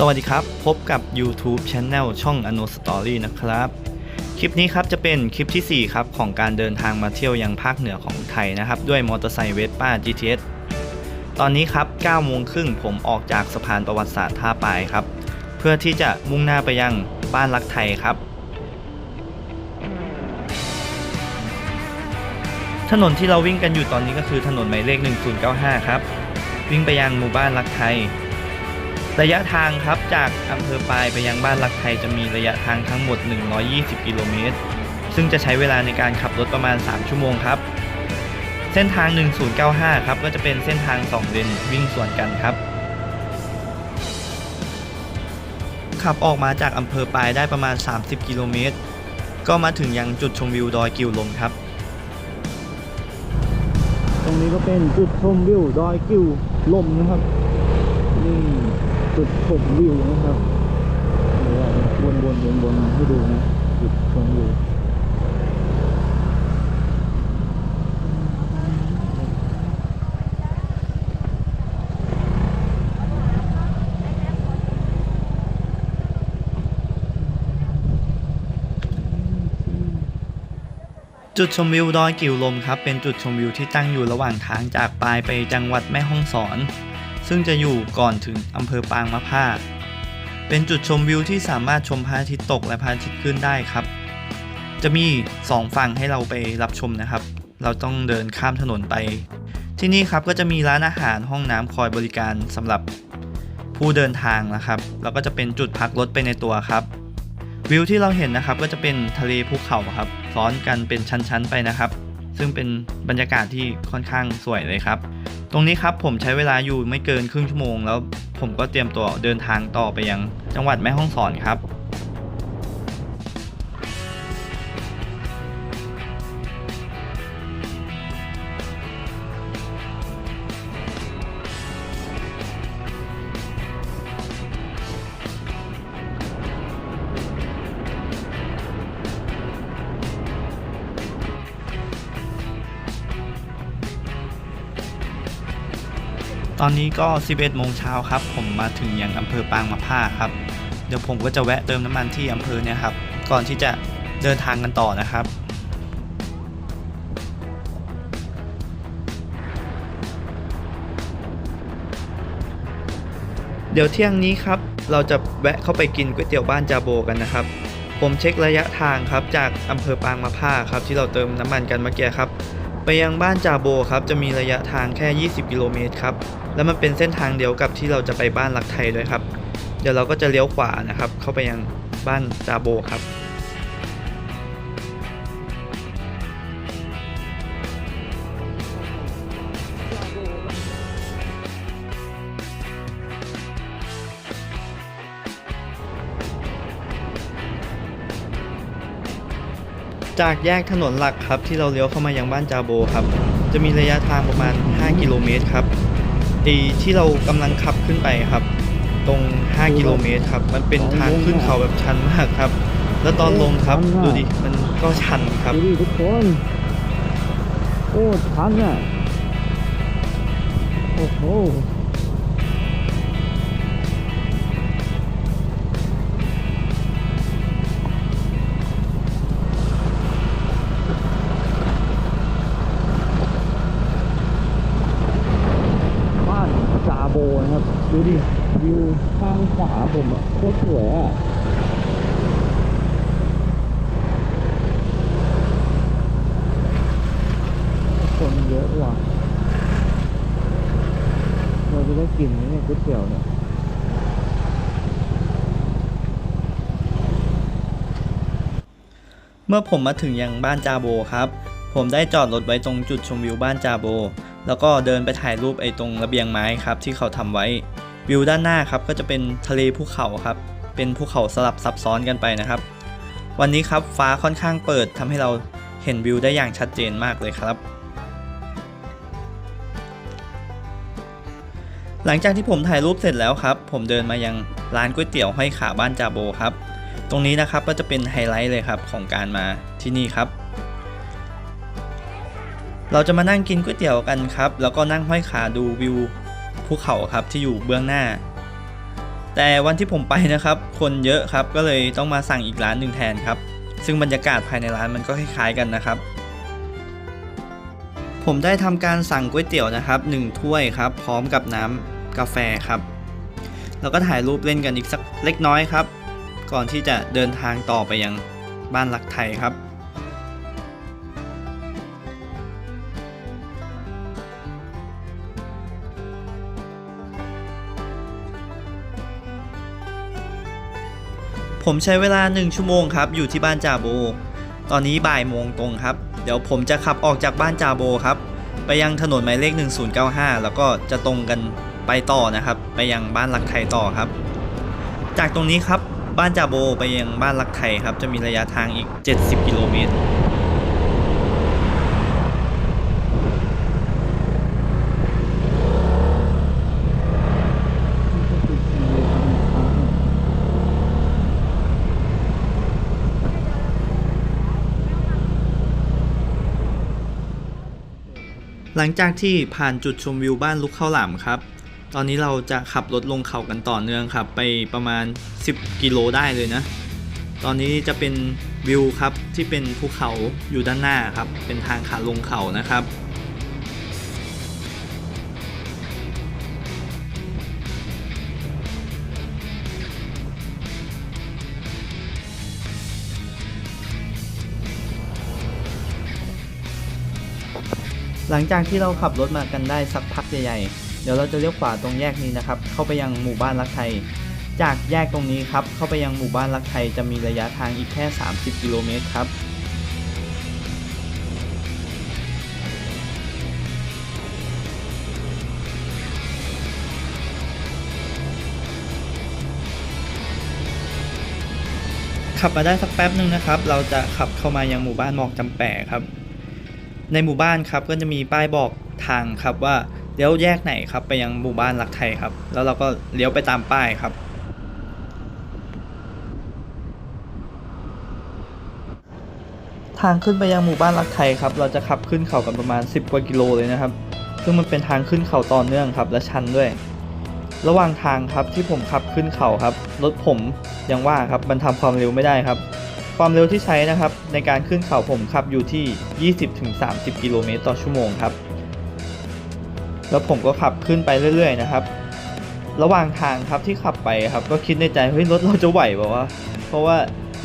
สวัสดีครับ พบกับ YouTube Channel ช่อง Ano Story นะครับ คลิปนี้ครับจะเป็นคลิปทีสี่ 4 ครับของการเดินทางมาเที่ยวยังภาคเหนือของไทยนะครับ ด้วยมอเตอร์ไซค์เวสป้า GTS ตอนนี้ครับ9โมงครึ่งผมออกจากสะพานประวัติศาสตร์ท่าปายครับ เพื่อที่จะมุ่งหน้าไปยังบ้านรักไทยครับ ถนนที่เราวิ่งกันอยู่ตอนนี้ก็คือถนนหมายเลข1095 ครับ วิ่งไปยังหมู่บ้านรักไทย ระยะทางครับจากอำเภอปายไปยังบ้านรักไทยจะมีระยะทางทั้งหมด 120 กิโลเมตร ซึ่งจะใช้เวลาในการขับรถประมาณ 3 ชั่วโมงครับ เส้นทาง 1095 ครับก็จะเป็นเส้นทาง 2 เลนวิ่งสวนกันครับ ขับออกมาจากอำเภอปายได้ประมาณ 30 กิโลเมตร ก็มาถึงยังจุดชมวิวดอยกิวลมครับ ตรงนี้ก็เป็นจุดชมวิวดอยกิวลมนะครับนี่ จุดชมวิวนะครับเดี๋ยววนวนวนวนให้ดูนะจุดชมวิวจุดชมวิวดอยกิ่วลมครับเป็นจุดชมวิวที่ตั้งอยู่ระหว่างทางจากปลายไปจังหวัดแม่ฮ่องสอน ซึ่งจะอยู่ก่อนถึงอำเภอปางมะผ้า เป็นจุดชมวิวที่สามารถชมพระอาทิตย์ตกและพระอาทิตย์ขึ้นได้ครับ จะมี 2 ฝั่งให้เราไปรับชมนะครับ เราต้องเดินข้ามถนนไป ที่นี่ครับก็จะมีร้านอาหารห้องน้ำคอยบริการสำหรับผู้เดินทางนะครับ แล้วก็จะเป็นจุดพักรถไปในตัวครับ วิวที่เราเห็นนะครับก็จะเป็นทะเลภูเขาครับซ้อนกันเป็นชั้นๆไปนะครับ ซึ่งเป็นบรรยากาศที่ค่อนข้างสวยเลยครับ รงนี้ครับผมใช้เวลาอยู่ไม่เกินครึ่งชั่วโมง แล้วผมก็เตรียมตัวเดินทางต่อไปยังจังหวัดแม่ฮ่องสอนครับ ตอนนี้ก็ 11 โมงเช้าครับ ผมมาถึงยังอำเภอปางมะผ้าครับ เดี๋ยวผมก็จะแวะเติมน้ำมันที่อำเภอเนี่ยครับ ก่อนที่จะเดินทางกันต่อนะครับเดี๋ยวเที่ยงนี้ครับ เราจะแวะเข้าไปกินก๋วยเตี๋ยวบ้านจาโบกันนะครับ ผมเช็คระยะทางครับจากอำเภอปางมะผ้าครับที่เราเติมน้ำมันกันเมื่อกี้ครับ ไปยังบ้านจาโบครับจะมีระยะทางแค่ 20 กิโลเมตรครับ แล้วมันเป็นเส้นทางเดียวกับที่เราจะไปบ้านหลักไทยด้วยครับ เดี๋ยวเราก็จะเลี้ยวขวานะครับ เข้าไปยังบ้านจาโบครับ จากแยกถนนหลักครับที่เราเลี้ยวเข้ามายังบ้านจาโบครับ จะมีระยะทางประมาณ 5 กิโลเมตรครับไอที่เรากำลังขับขึ้นไปครับ ตรง 5 กิโลเมตรครับ มันเป็นทางขึ้นเขาแบบชันมากครับ แล้วตอนลงครับดูดิมันก็ชันครับดูดิทุกคนโอ้ชันอะโอ้โห ดูดิวิวข้างขวาผมอะโคตรสวยอะคนเยอะว่ะเราจะได้กินไหมเนี่ยก๋วยเตี๋ยวเนี่ยเมื่อผมมาถึงยังบ้านจาโบครับ ผมได้จอดรถไว้ตรงจุดชมวิวบ้านจาโบ แล้วก็เดินไปถ่ายรูปไอ้ตรงระเบียงไม้ครับที่เขาทำไว้ วิวด้านหน้าครับก็จะเป็นทะเลภูเขาครับเป็นภูเขาสลับซับซ้อนกันไปนะครับ วันนี้ครับฟ้าค่อนข้างเปิดทำให้เราเห็นวิวได้อย่างชัดเจนมากเลยครับ หลังจากที่ผมถ่ายรูปเสร็จแล้วครับ ผมเดินมายังร้านก๋วยเตี๋ยวห้อยขาบ้านจาโบครับ ตรงนี้นะครับก็จะเป็นไฮไลท์เลยครับของการมาที่นี่ครับ เราจะมานั่งกินก๋วยเตี๋ยวกันครับ แล้วก็นั่งห้อยขาดูวิว ภูเขาครับที่อยู่เบื้องหน้า แต่วันที่ผมไปนะครับ คนเยอะครับก็เลยต้องมาสั่งอีกร้านหนึ่งแทนครับ ซึ่งบรรยากาศภายในร้านมันก็คล้ายๆกันนะครับ ผมได้ทำการสั่งก๋วยเตี๋ยวนะครับ1ถ้วยครับ พร้อมกับน้ำกาแฟครับ แล้วก็ถ่ายรูปเล่นกันอีกสักเล็กน้อยครับ ก่อนที่จะเดินทางต่อไปยังบ้านรักไทยครับ ผมใช้เวลา 1 ชั่วโมงครับอยู่ที่บ้านจาโบ ตอนนี้บ่ายโมงตรงครับ เดี๋ยวผมจะขับออกจากบ้านจาโบครับ ไปยังถนนหมายเลข 1095 แล้วก็จะตรงกันไปต่อนะครับ ไปยังบ้านรักไทยต่อครับ จากตรงนี้ครับบ้านจาโบไปยังบ้านรักไทยครับจะมีระยะทางอีก 70 กิโลเมตร หลังจากที่ผ่านจุดชมวิวบ้านลุกข้าวหลามครับ ตอนนี้เราจะขับรถลงเขากันต่อเนื่องครับ ไปประมาณ 10 กิโลได้เลยนะ ตอนนี้จะเป็นวิวครับที่เป็นภูเขาอยู่ด้านหน้าครับ เป็นทางขาลงเขานะครับ หลังจากที่เราขับรถมากันได้สักพักใหญ่ๆ เดี๋ยวเราจะเลี้ยวขวาตรงแยกนี้นะครับ เข้าไปยังหมู่บ้านรักไทย จากแยกตรงนี้ครับ เข้าไปยังหมู่บ้านรักไทยจะมีระยะทางอีกแค่ 30 กิโลเมตรครับ ขับมาได้สักแป๊บหนึ่งนะครับ เราจะขับเข้ามายังหมู่บ้านหมอกจำแปะครับ ในหมู่บ้านครับก็จะมีป้ายบอกทางครับว่าเลี้ยวแยกไหนครับไปยังหมู่บ้านรักไทยครับ แล้วเราก็เลี้ยวไปตามป้ายครับ ทางขึ้นไปยังหมู่บ้านรักไทยครับ เราจะขับขึ้นเขากันประมาณ 10 กว่ากิโลเลยนะครับ ซึ่งมันเป็นทางขึ้นเขาต่อเนื่องครับ และชันด้วย ระหว่างทางครับที่ผมขับขึ้นเขาครับรถผมยังว่าครับมันทำความเร็วไม่ได้ครับ ความเร็วที่ใช้นะครับในการขึ้นเขาผมขับอยู่ที่ 20-30 กิโลเมตรต่อชั่วโมงครับ แล้วผมก็ขับขึ้นไปเรื่อย ๆ นะครับ ระหว่างทางครับที่ขับไปครับ ก็คิดในใจเฮ้ยรถเราจะไหวเปล่าวะเพราะว่า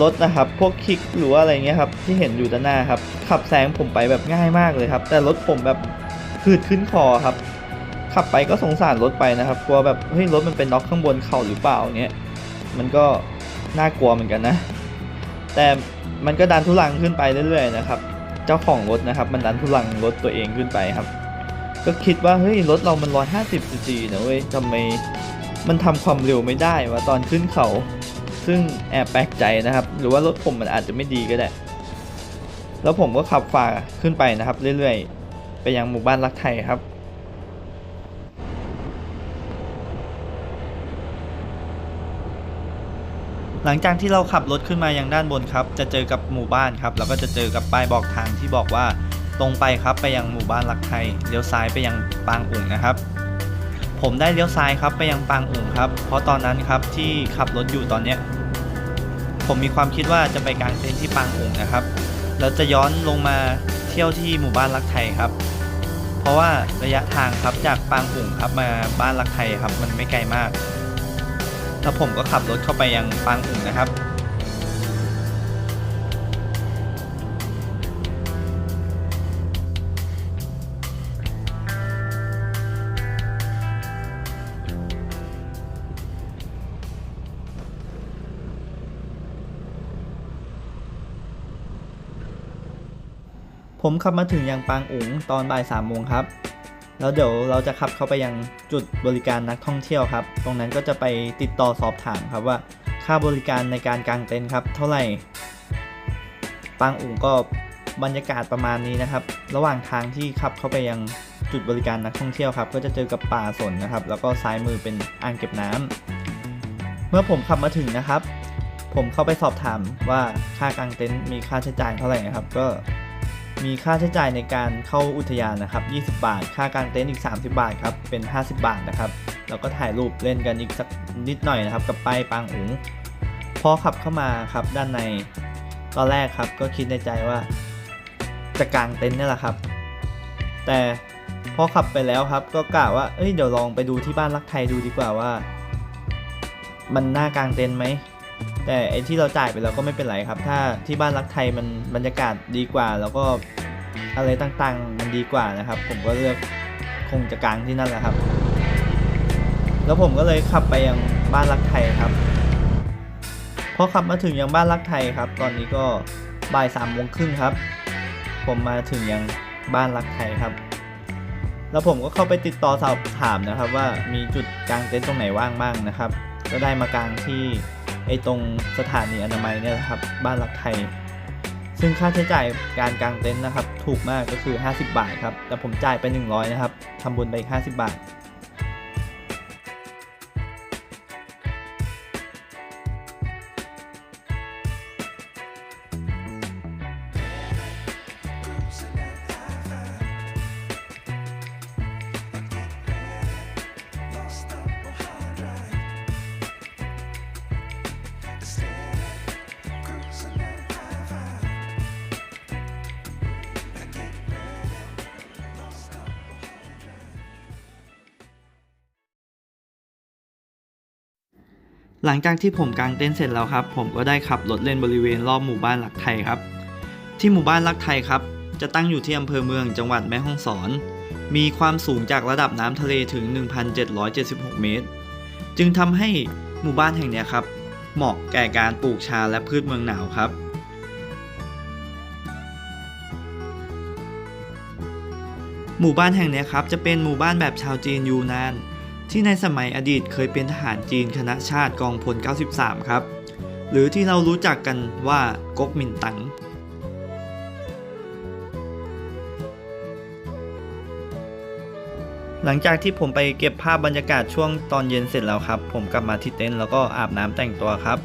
รถนะครับพวกคลิกหรือว่าอะไรเงี้ยครับที่เห็นอยู่ด้านหน้าครับ ขับแซงผมไปแบบง่ายมากเลยครับ แต่รถผมแบบขืดขึ้นคอครับ ขับไปก็สงสารรถไปนะครับกลัวแบบเฮ้ยรถมันเป็นน็อกข้างบนเข่าหรือเปล่าเงี้ยมันก็น่ากลัวเหมือนกันนะ แต่มันก็ดันทุลังขึ้นไปเรื่อยๆนะครับ เจ้าของรถนะครับ มันดันทุลังรถตัวเองขึ้นไปครับ ก็คิดว่าเฮ้ยรถเรามัน 150ซีซีนะเว้ยทำไมมันทำความเร็วไม่ได้วะตอนขึ้นเขา ซึ่งแอบแปลกใจนะครับ หรือว่ารถผมมันอาจจะไม่ดีก็ได้ แล้วผมก็ขับฝ่าขึ้นไปนะครับ เรื่อยๆ ไปยังหมู่บ้านรักไทยครับ หลังจากที่เราขับรถขึ้นมายังด้านบนครับ จะเจอกับหมู่บ้านครับ แล้วก็จะเจอกับป้ายบอกทางที่บอกว่าตรงไปครับไปยังหมู่บ้านรักไทยเลี้ยวซ้ายไปยังปางอุ่งนะครับ ผมได้เลี้ยวซ้ายครับไปยังปางอุ่งครับ เพราะตอนนั้นครับที่ขับรถอยู่ตอนเนี้ยผมมีความคิดว่าจะไปกางเต็นท์ที่ปางอุ่งนะครับ แล้วจะย้อนลงมาเที่ยวที่หมู่บ้านรักไทยครับ เพราะว่าระยะทางครับจากปางอุ่งครับมาบ้านรักไทยครับมันไม่ไกลมาก แล้วผมก็ขับรถเข้าไปยังปางอุ่งนะครับ ผมขับมาถึงยังปางอุ๋งตอนบ่ายสามโมงครับ แล้วเดี๋ยวเราจะขับเข้าไปยังจุดบริการนักท่องเที่ยวครับ ตรงนั้นก็จะไปติดต่อสอบถามครับว่าค่าบริการในการกางเต็นท์ครับ เท่าไหร่ปางอุ๋งก็บรรยากาศประมาณนี้นะครับ ระหว่างทางที่ขับเข้าไปยังจุดบริการนักท่องเที่ยวครับ ก็จะเจอกับป่าสนนะครับ แล้วก็ซ้ายมือเป็นอ่างเก็บน้ำเมื่อผมขับมาถึงนะครับ ผมเข้าไปสอบถามว่าค่ากางเต็นท์มีค่าใช้จ่ายเท่าไหร่นะครับ ก็ มีค่าใช้จ่ายในการเข้าอุทยานนะครับ 20 บาท ค่ากางเต็นท์อีก 30 บาทครับ เป็น 50 บาทนะครับ แล้วก็ถ่ายรูปเล่นกันอีกสักนิดหน่อยนะครับ กับป้ายปางอุ๋งพอขับเข้ามาครับด้านใน ตอนแรกครับก็คิดในใจว่า จะกางเต็นท์นี่แหละครับ แต่พอขับไปแล้วครับ ก็กะว่า เอ้ย เดี๋ยวลองไปดูที่บ้านรักไทยดูดีกว่าว่า มันน่ากางเต็นท์ไหม แต่ไอที่เราจ่ายไปแล้วก็ไม่เป็นไรครับ ถ้าที่บ้านรักไทยมันบรรยากาศดีกว่า แล้วก็อะไรต่างๆมันดีกว่านะครับ ผมก็เลือกคงจะกลางที่นั่นแหละครับ แล้วผมก็เลยขับไปยังบ้านรักไทยครับพอขับมาถึงยังบ้านรักไทยครับ ตอนนี้ก็บ่ายสามโมงครึ่งครับ ผมมาถึงยังบ้านรักไทยครับ แล้วผมก็เข้าไปติดต่อสอบถามนะครับ ว่ามีจุดกลางเต็นท์ตรงไหนว่างบ้างนะครับ ก็ได้มากางที่ ไอ้ตรงสถานีอนามัยเนี่ยนะครับบ้านรักไทย ซึ่งค่าใช้จ่ายการกางเต็นท์นะครับ ถูกมากก็คือ 50 บาทครับแต่ผมจ่ายไป 100 นะครับทำบุญไปอีก 50 บาท หลังจากที่ผมกางเต็นท์เสร็จแล้วครับ ผมก็ได้ขับรถเล่นบริเวณรอบหมู่บ้านหลักไทยครับ ที่หมู่บ้านหลักไทยครับ จะตั้งอยู่ที่อำเภอเมืองจังหวัดแม่ฮ่องสอน มีความสูงจากระดับน้ำทะเลถึง 1,776 เมตร จึงทำให้หมู่บ้านแห่งนี้ครับ เหมาะแก่การปลูกชาและพืชเมืองหนาวครับหมู่บ้านแห่งนี้ครับจะเป็นหมู่บ้านแบบชาวจีนยูนาน ที่ในสมัยอดีตเคยเป็นทหารจีนคณะชาติกองพล 93 ครับ หรือที่เรารู้จักกันว่าก๊กมินตั๋งหลังจากที่ผมไปเก็บภาพบรรยากาศช่วงตอนเย็นเสร็จแล้วครับ ผมกลับมาที่เต็นท์แล้วก็อาบน้ำแต่งตัวครับ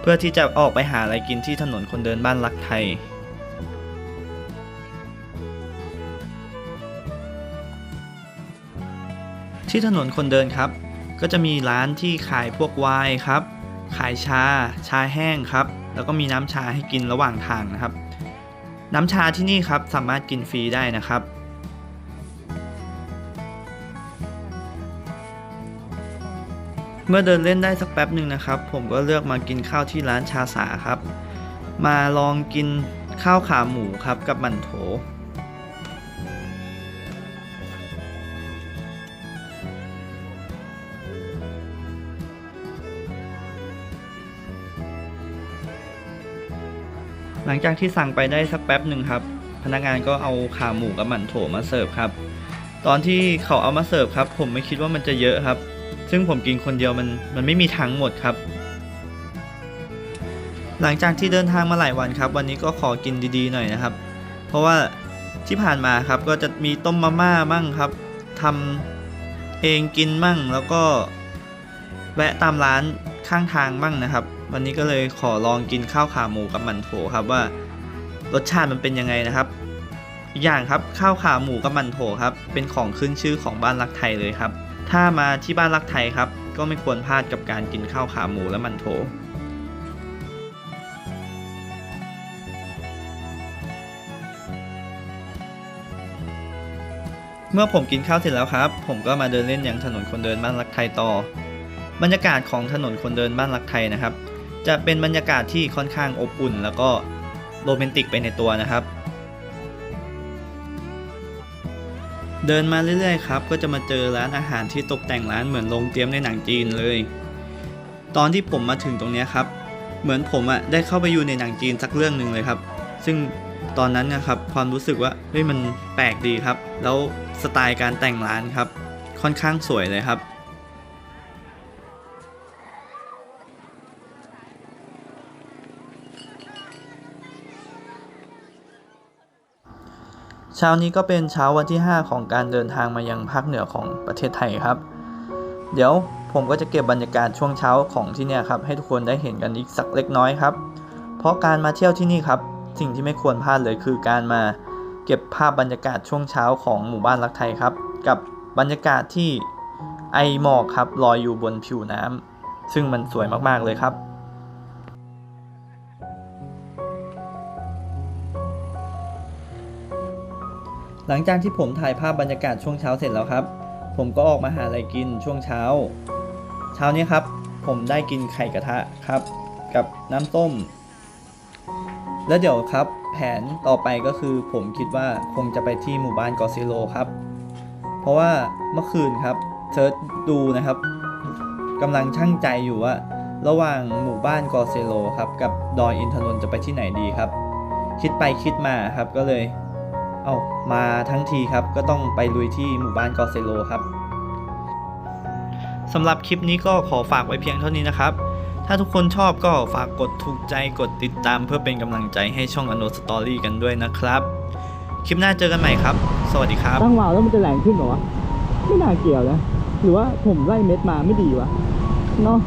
เพื่อที่จะออกไปหาอะไรกินที่ถนนคนเดินบ้านรักไทย ที่ถนนคนเดินครับ ก็จะมีร้านที่ขายพวกไวน์ครับ ขายชา ชาแห้งครับ แล้วก็มีน้ำชาให้กินระหว่างทางนะครับ น้ำชาที่นี่ครับสามารถกินฟรีได้นะครับเมื่อเดินเล่นได้สักแป๊บหนึ่งนะครับ ผมก็เลือกมากินข้าวที่ร้านชาสาครับ มาลองกินข้าวขาหมูครับกับมันโถ หลังจากที่สั่งไปได้สักแป๊บหนึ่งครับ พนักงานก็เอาขาหมูกับหมั่นโถมาเสิร์ฟครับ ตอนที่เขาเอามาเสิร์ฟครับ ผมไม่คิดว่ามันจะเยอะครับ ซึ่งผมกินคนเดียวมันมันไม่มีทั้งหมดครับ หลังจากที่เดินทางมาหลายวันครับ วันนี้ก็ขอกินดีๆหน่อยนะครับ เพราะว่าที่ผ่านมาครับก็จะมีต้มมาม่ามั่งครับทำเองกินมั่งแล้วก็แวะตามร้านข้างทางมั่งนะครับ วันนี้ก็เลยขอลองกินข้าวขาหมูกับมันโถครับว่ารสชาติมันเป็นยังไงนะครับอีกอย่างครับข้าวขาหมูกับมันโถครับเป็นของขึ้นชื่อของบ้านรักไทยเลยครับ ถ้ามาที่บ้านรักไทยครับ ก็ไม่ควรพลาดกับการกินข้าวขาหมูและมันโถเมื่อผมกินข้าวเสร็จแล้วครับ ผมก็มาเดินเล่นอย่างถนนคนเดินบ้านรักไทยต่อบรรยากาศของถนนคนเดินบ้านรักไทยนะครับ จะเป็นบรรยากาศที่ค่อนข้างอบอุ่น แล้วก็โรแมนติกไปในตัวนะครับ เดินมาเรื่อยๆครับก็จะมาเจอร้านอาหารที่ตกแต่งร้านเหมือนโรงเตรียมในหนังจีนเลย ตอนที่ผมมาถึงตรงนี้ครับ เหมือนผมอะได้เข้าไปอยู่ในหนังจีนสักเรื่องหนึ่งเลยครับ ซึ่งตอนนั้นนะครับความรู้สึกว่าเฮ้ยมันแปลกดีครับ แล้วสไตล์การแต่งร้านครับ ค่อนข้างสวยเลยครับ เช้านี้ก็เป็นเช้าวันที่ 5 ของการเดินทางมายังภาคเหนือของประเทศไทยครับ เดี๋ยวผมก็จะเก็บบรรยากาศช่วงเช้าของที่เนี่ยครับให้ทุกคนได้เห็นกันอีกสักเล็กน้อยครับ เพราะการมาเที่ยวที่นี่ครับ สิ่งที่ไม่ควรพลาดเลยคือการมาเก็บภาพบรรยากาศช่วงเช้าของหมู่บ้านรักไทยครับ กับบรรยากาศที่ไอหมอกครับลอยอยู่บนผิวน้ำซึ่งมันสวยมากๆเลยครับ หลังจากที่ผมถ่ายภาพบรรยากาศช่วงเช้าเสร็จแล้วครับ ผมก็ออกมาหาอะไรกินช่วงเช้า เช้านี้ครับ ผมได้กินไข่กระทะครับ กับน้ำต้ม แล้วเดี๋ยวครับ แผนต่อไปก็คือผมคิดว่าคงจะไปที่หมู่บ้านกอซิโลครับ เพราะว่าเมื่อคืนครับเซิร์ชดูนะครับกำลังช่างใจอยู่ว่า ระหว่างหมู่บ้านกอเซโลครับ กับดอยอินทนนท์จะไปที่ไหนดีครับ คิดไปคิดมาครับก็เลย เอามาทั้งทีครับก็ต้องไปลุยที่หมู่บ้านกอเซโลครับสำหรับคลิปนี้ก็ขอฝากไว้เพียงเท่านี้นะครับ ถ้าทุกคนชอบก็ฝากกดถูกใจกดติดตามเพื่อเป็นกำลังใจให้ช่องอโนสตอรี่กันด้วยนะครับ คลิปหน้าเจอกันใหม่ครับ สวัสดีครับ ตั้งวาล์วแล้วมันจะแรงขึ้นเหรอวะ ไม่น่าเกี่ยวนะ หรือว่าผมไล่เม็ดมาไม่ดีวะเนาะ